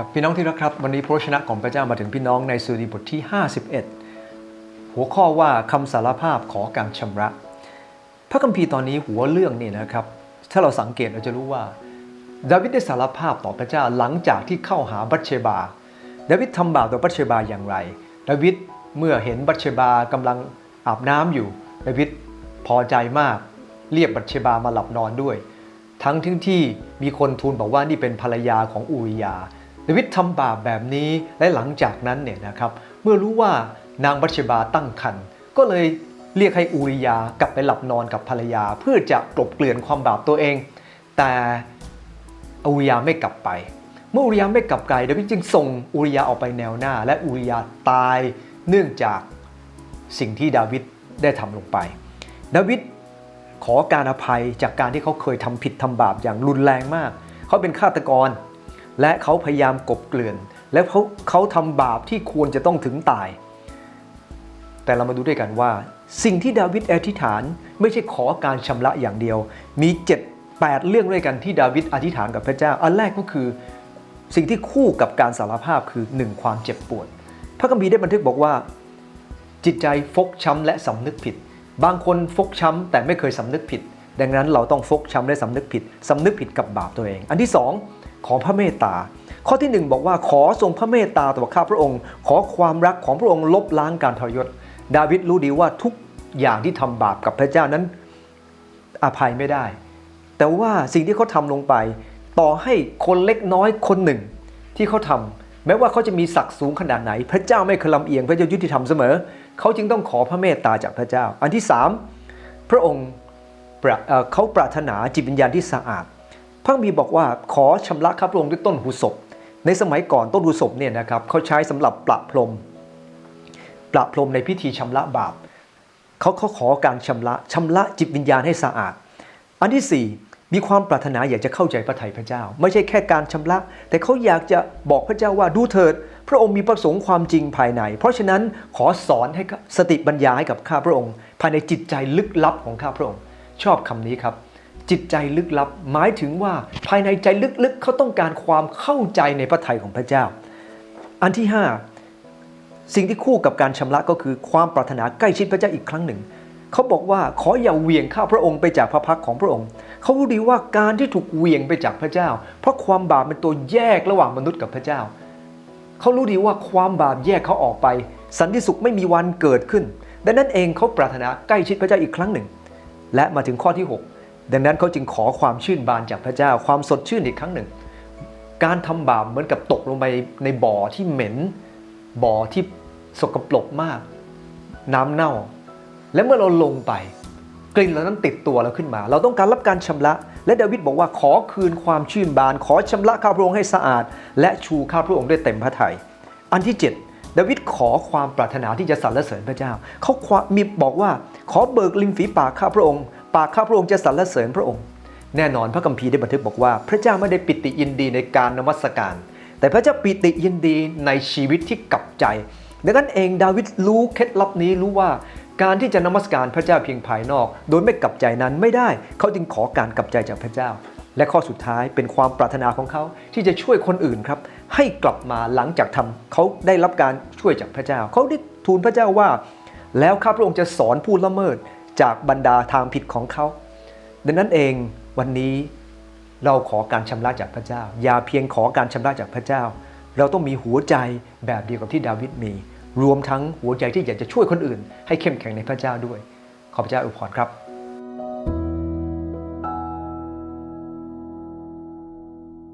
ครับพี่น้องที่รักครับ วันนี้พระชนะของพระเจ้ามาถึงพี่น้องในสุดีบทที่ 51 หัวข้อว่าคำสารภาพขอการชำระ พระคัมภีร์ตอนนี้หัวเรื่องนี่นะครับ ถ้าเราสังเกตเราจะรู้ว่าดาวิดได้สารภาพต่อพระเจ้าหลังจากที่เข้าหาบัตเชบา ดาวิดทำบาปต่อบัตเชบาอย่างไร ดาวิดเมื่อเห็นบัตเชบากำลังอาบน้ำอยู่ ดาวิดพอใจมากเรียกบัตเชบามาหลับนอนด้วย ทั้งที่ที่มีคนทูลบอกว่านี่เป็นภรรยาของอูริยาดาวิดทำบาปแบบนี้และหลังจากนั้นเนี่ยนะครับ เมื่อรู้ว่านางบัชบาตั้งครรภ์ก็เลยเรียกให้อูริยากลับไปหลับนอนกับภรรยา เพื่อจะกลบเกลื่อนความบาปตัวเอง แต่อูริยาไม่กลับไป เมื่ออูริยาไม่กลับไกลดาวิดจึงส่งอูริยาออกไปแนวหน้า และอูริยาตายเนื่องจากสิ่งที่ดาวิดได้ทำลงไป ดาวิด อการอภัยจากการที่เขาเคยทำผิดทำบาปอย่างรุนแรงมาก เขาเป็นฆาตกร และเขาพยายามกบเกลื่อน และเขาเขาทำบาปที่ควรจะต้องถึงตาย แต่เรามาดูด้วยกันว่า สิ่งที่ดาวิดอธิษฐานไม่ใช่ขอการชำระอย่างเดียว มี 7 8 เรื่องด้วยกันที่ดาวิดอธิษฐานกับพระเจ้า อันแรกก็คือสิ่งที่คู่กับการสารภาพคือ 1 ความเจ็บปวด พระคัมภีร์ได้บันทึกบอกว่า จิตใจฟกช้ำและสำนึกผิด บางคนฟกช้ำแต่ไม่เคยสำนึกผิด ดังนั้นเราต้องฟกช้ำและสำนึกผิดสำนึกผิดกับบาปตัวเอง อันที่สองขอพระเมตตา ข้อที่หนึ่งบอกว่าขอทรงพระเมตตาต่อข้าพระองค์ ขอความรักของพระองค์ลบล้างการทรยศ ดาวิดรู้ดีว่าทุกอย่างที่ทำบาปกับพระเจ้านั้นอภัยไม่ได้ แต่ว่าสิ่งที่เขาทำลงไป ต่อให้คนเล็กน้อยคนหนึ่งที่เขาทำ แม้ว่าเขาจะมีศักดิ์สูงขนาดไหน พระเจ้าไม่เคยลำเอียงพระเจ้ายุติธรรมเสมอ เขาจึงต้องขอพระเมตตาจากพระเจ้า อันที่สามพระองค์เขาปรารถนาจิตวิญญาณที่สะอาด พระคัมภีบอกว่าขอชำระข้าพระองค์ด้วยต้นหูศพ ในสมัยก่อนต้นหูศพเนี่ยนะครับเขาใช้สำหรับประพรมประพรมในพิธีชำระบาปเขาเขาขอการชำระชำระจิตวิญญาณให้สะอาด อันที่สี่ มีความปรารถนาอยากจะเข้าใจพระทัยพระเจ้า ไม่ใช่แค่การชำระ แต่เขาอยากจะบอกพระเจ้าว่าดูเถิด พระองค์มีประสงค์ความจริงภายใน เพราะฉะนั้นขอสอนให้สติปัญญาให้กับข้าพระองค์ ภายในจิตใจลึกลับของข้าพระองค์ ชอบคำนี้ครับ จิตใจลึกลับ หมายถึงว่าภายในใจลึกๆ เขาต้องการความเข้าใจในพระทัยของพระเจ้า อันที่ห้าสิ่งที่คู่กับการชำระก็คือความปรารถนาใกล้ชิดพระเจ้าอีกครั้งหนึ่ง เขาบอกว่าขออย่าเวียงข้าพระองค์ไปจากพระพักของพระองค์ เขารู้ดีว่าการที่ถูกเหวี่ยงไปจากพระเจ้า เพราะความบาปเป็นตัวแยกระหว่างมนุษย์กับพระเจ้า เขารู้ดีว่าความบาปแยกเขาออกไป สันติสุขไม่มีวันเกิดขึ้น ดังนั้นเองเขาปรารถนาใกล้ชิดพระเจ้าอีกครั้งหนึ่ง และมาถึงข้อที่ 6 ดังนั้นเขาจึงขอความชื่นบานจากพระเจ้า ความสดชื่นอีกครั้งหนึ่ง การทำบาปเหมือนกับตกลงไปในบ่อที่เหม็น บ่อที่สกปรกมาก น้ำเน่า และเมื่อเราลงไป กลิ่นเหล่านั้นติดตัวเราขึ้นมา เราต้องการรับการชำระ และดาวิดบอกว่าขอคืนความชื่นบาน ขอชำระข้าพระองค์ให้สะอาด และชูข้าพระองค์ด้วยเต็มพระทัยอันที่ 7 ดาวิดขอความปรารถนาที่จะสรรเสริญพระเจ้า เขามีบอกว่าขอเบิกริมฝีปากข้าพระองค์ ปากข้าพระองค์จะสรรเสริญพระองค์ แน่นอนพระคัมภีร์ได้บันทึกบอกว่า พระเจ้าไม่ได้ปิติยินดีในการนมัสการ แต่พระเจ้าปิติยินดีในชีวิตที่กลับใจดังนั้นเองดาวิดรู้เคล็ดลับนี้รู้ว่า การที่จะนมัสการพระเจ้าเพียงภายนอก โดยไม่กลับใจนั้นไม่ได้ เขาจึงขอการกลับใจจากพระเจ้า และข้อสุดท้ายเป็นความปรารถนาของเขาที่จะช่วยคนอื่นครับ ให้กลับมาหลังจากทำเขาได้รับการช่วยจากพระเจ้า เขาได้ทูลพระเจ้าว่า แล้วข้าพระองค์จะสอนผู้ละเมิดจากบรรดาทางผิดของเขา ดังนั้นเองวันนี้เราขอการชำระจากพระเจ้า อย่าเพียงขอการชำระจากพระเจ้า เราต้องมีหัวใจแบบเดียวกับที่ดาวิดมี รวมทั้งหัวใจที่อยากจะช่วยคนอื่น ให้เข้มแข็งในพระเจ้าด้วย ขอพระเจ้าอวยพรครับ